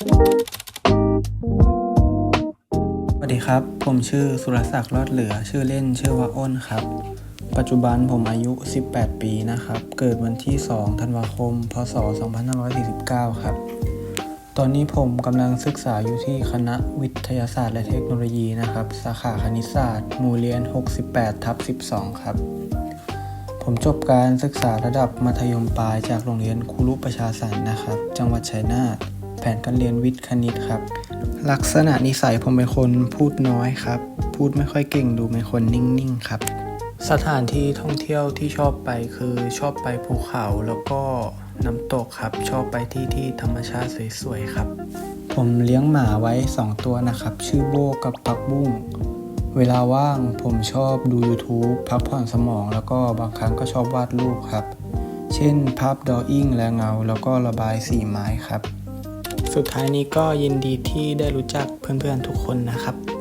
สวัสดีครับ ผมชื่อสุรศักดิ์รอดเหลือ ชื่อเล่นชื่อว่าอ้นครับ ปัจจุบันผมอายุ 18 ปีนะครับ เกิดวันที่ 2 ธันวาคม พศ 2549 ครับ ตอนนี้ผมกำลังศึกษาอยู่ที่คณะวิทยาศาสตร์และเทคโนโลยีนะครับ สาขาคณิตศาสตร์หมู่เรียน 68ทับ12 ครับผมจบการศึกษาระดับมัธยมปลายจากโรงเรียนครูรุประชาสรรค์นะครับ จังหวัดชัยนาท แผนการเรียนวิทย์คณิตครับ ลักษณะนิสัยผมเป็นคนพูดน้อยครับ พูดไม่ค่อยเก่งดูเป็นคนนิ่งๆครับ สถานที่ท่องเที่ยวที่ชอบไปคือชอบไปภูเขาแล้วก็น้ำตกครับ ชอบไปที่ที่ธรรมชาติสวยๆครับ ผมเลี้ยงหมาไว้ 2 ตัวนะครับ ชื่อโบกับปักบุ้งเวลาว่างผมชอบดู YouTube พักผ่อนสมองแล้วก็บางครั้งก็ชอบวาดรูปครับ เช่นภาพดออิ่งและเงา แล้วก็ระบายสีไม้ครับ สุดท้ายนี้ก็ยินดีที่ได้รู้จักเพื่อนๆทุกคนนะครับ